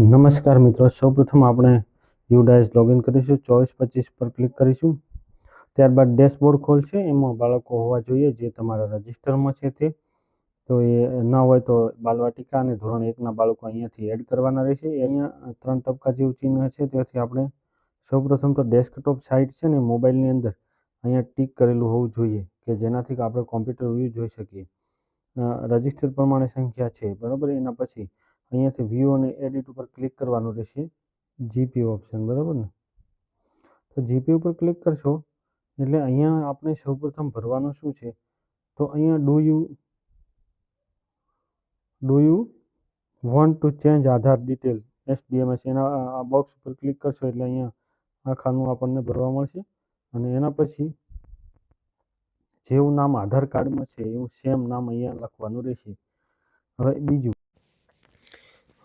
નમસ્કાર મિત્રો, સૌપ્રથમ આપણે યુડાઇસ લોગિન કરીશું, ચોવીસ પચીસ પર ક્લિક કરીશું. ત્યારબાદ ડેશબોર્ડ ખોલશે, એમાં બાળકો હોવા જોઈએ, જે તમારા રજિસ્ટરમાં છે તે. તો એ ન હોય તો બાલવાટિકા અને ધોરણ એકના બાળકો અહીંયાથી એડ કરવાના રહેશે. અહીંયા ત્રણ તબક્કા જેવું ચિહ્ન છે, ત્યાંથી આપણે સૌપ્રથમ તો ડેસ્કટોપ સાઇટ છે ને, મોબાઈલની અંદર અહીંયા ટીક કરેલું હોવું જોઈએ, કે જેનાથી આપણે કોમ્પ્યુટર વ્યૂ જોઈ શકીએ. રજિસ્ટર પ્રમાણે સંખ્યા છે, બરાબર? એના પછી અહીંયાથી વ્યૂ અને એડિટ ઉપર ક્લિક કરવાનું રહેશે. જીપી ઓપ્શન બરાબર ને? તો જીપી ઉપર ક્લિક કરશો, એટલે અહીંયા આપણે સૌપ્રથમ ભરવાનું શું છે? તો અહીંયા do you do you want to change Aadhaar detail SDMS એના, આ બોક્સ ઉપર ક્લિક કરશો એટલે અહીંયા આ ખાનું આપણને ભરવા મળશે. અને એના પછી જેવું નામ આધાર કાર્ડમાં છે, એવું સેમ નામ અહીંયા લખવાનું રહેશે. હવે બીજું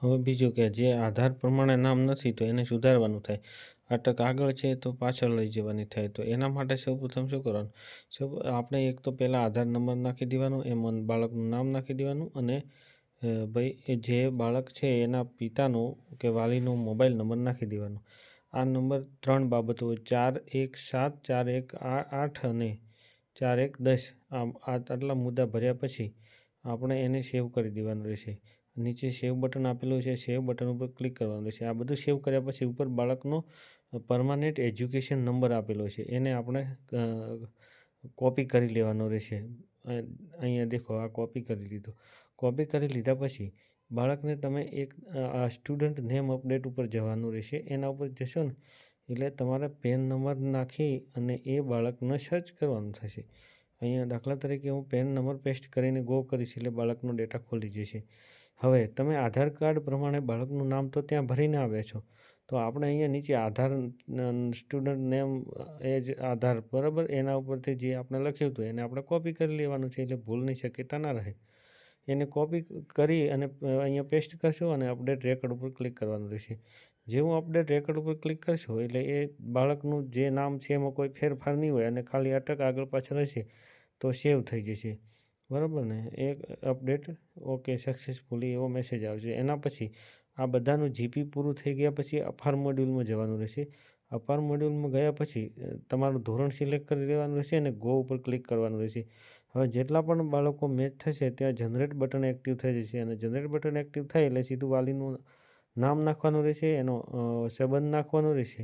હવે બીજું કે જે આધાર પ્રમાણે નામ નથી તો એને સુધારવાનું થાય. અટક આગળ છે તો પાછળ લઈ જવાની થાય. તો એના માટે સૌપ્રથમ શું કરવાનું? સૌ, આપણે એક તો પહેલાં આધાર નંબર નાખી દેવાનો, એમાં બાળકનું નામ નાખી દેવાનું અને ભાઈ જે બાળક છે એના પિતાનો કે વાલીનો મોબાઈલ નંબર નાખી દેવાનો. આ નંબર ત્રણ બાબતો, ચાર એક સાત, ચાર એક આઠ અને ચાર એક દસ, આમ આટલા મુદ્દા ભર્યા પછી આપણે એને સેવ કરી દેવાનું રહેશે. નીચે સેવ બટન આપેલું છે સેવ બટન ઉપર ક્લિક કરવાનું રહેશે. આ બધું સેવ કર્યા પછી ઉપર બાળકનો પરમાનન્ટ એજ્યુકેશન નંબર આપેલો છે. એને આપણે કોપી કરી લેવાનો રહેશે. અહીંયા દેખો, આ કોપી કરી લીધો. કોપી કરી લીધા પછી બાળકને તમે એક આ સ્ટુડન્ટ નેમ અપડેટ ઉપર જવાનું રહેશે. એના ઉપર જશો ને, એટલે તમારે પેન નંબર નાખી અને એ બાળકને સર્ચ કરવાનું થશે. અહીંયા દાખલા તરીકે હું પેન નંબર પેસ્ટ કરીને ગો કરીશ એટલે બાળકનો ડેટા ખોલી જશે. હવે, તમે આધાર કાર્ડ પ્રમાણે બાળકનું નામ તો ત્યાં ભરીને આવ્યા છો. તો આપણે અહીંયા નીચે આધાર સ્ટુડન્ટ નેમ, એજ, આધાર, બરાબર? એના ઉપરથી જે આપણે લખ્યું હતું, એને આપણે કોપી કરી લેવાનું છે એટલે ભૂલની શક્યતા ના રહે. એને કોપી કરી અને અહીંયા પેસ્ટ કરશો અને અપડેટ રેકોર્ડ ઉપર ક્લિક કરવાનું રહેશે. જેવું અપડેટ રેકોર્ડ ઉપર ક્લિક કરશો એટલે એ બાળકનું જે નામ છે એમાં કોઈ ફેરફાર નહીં હોય અને ખાલી અટક આગળ પાછળ હશે, તો સેવ થઈ જશે. બરાબર ને? એક અપડેટ ઓકે સક્સેસફુલી એવો મેસેજ આવશે. એના પછી આ બધાનું જીપી પૂરું થઈ ગયા પછી અફાર મોડ્યુલમાં જવાનું રહેશે. અફાર મોડ્યુલમાં ગયા પછી તમારું ધોરણ સિલેક્ટ કરી દેવાનું રહેશે અને ગો ઉપર ક્લિક કરવાનું રહેશે. હવે જેટલા પણ બાળકો મેચ થશે, ત્યાં જનરેટ બટન એક્ટિવ થઈ જશે. અને જનરેટ બટન એક્ટિવ થાય એટલે સીધું વાલીનું નામ નાખવાનું રહેશે એનો સંબંધ નાખવાનો રહેશે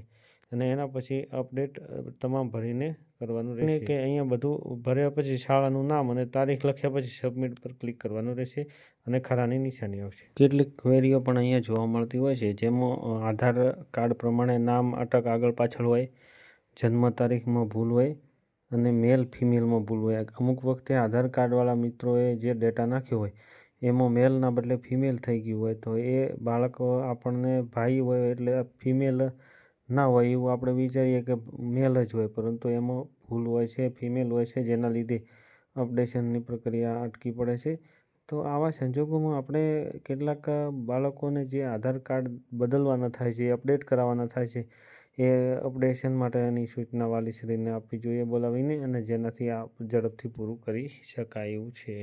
અને એના પછી અપડેટ તમામ ભરીને કરવાનું રહેશે. કે અહીંયા બધું ભર્યા પછી શાળાનું નામ અને તારીખ લખ્યા પછી સબમિટ પર ક્લિક કરવાનું રહેશે અને ખરાની નિશાની આવશે. કેટલીક ક્વેરીઓ પણ અહીંયા જોવા મળતી હોય છે જેમાં આધાર કાર્ડ પ્રમાણે નામ અટક આગળ પાછળ હોય જન્મ તારીખમાં ભૂલ હોય અને મેલ ફિમેલમાં ભૂલ હોય. અમુક વખતે આધાર કાર્ડવાળા મિત્રોએ જે ડેટા નાખ્યો હોય એમાં મેલના બદલે ફિમેલ થઈ ગયું હોય તો એ બાળક આપણને ભાઈ હોય એટલે ફિમેલ ના હોય એવું આપણે વિચારીએ કે મેલ જ હોય. પરંતુ એમાં ભૂલ હોય છે ફિમેલ હોય છે, જેના લીધે અપડેશનની પ્રક્રિયા અટકી પડે છે. તો આવા સંજોગોમાં આપણે કેટલાક બાળકોને જે આધાર કાર્ડ બદલવાના થાય છે અપડેટ કરાવવાના થાય છે, એ અપડેશન માટેની સૂચના વાલીશ્રીને આપવી જોઈએ બોલાવીને અને જેનાથી આ ઝડપથી પૂરું કરી શકાય એવું છે.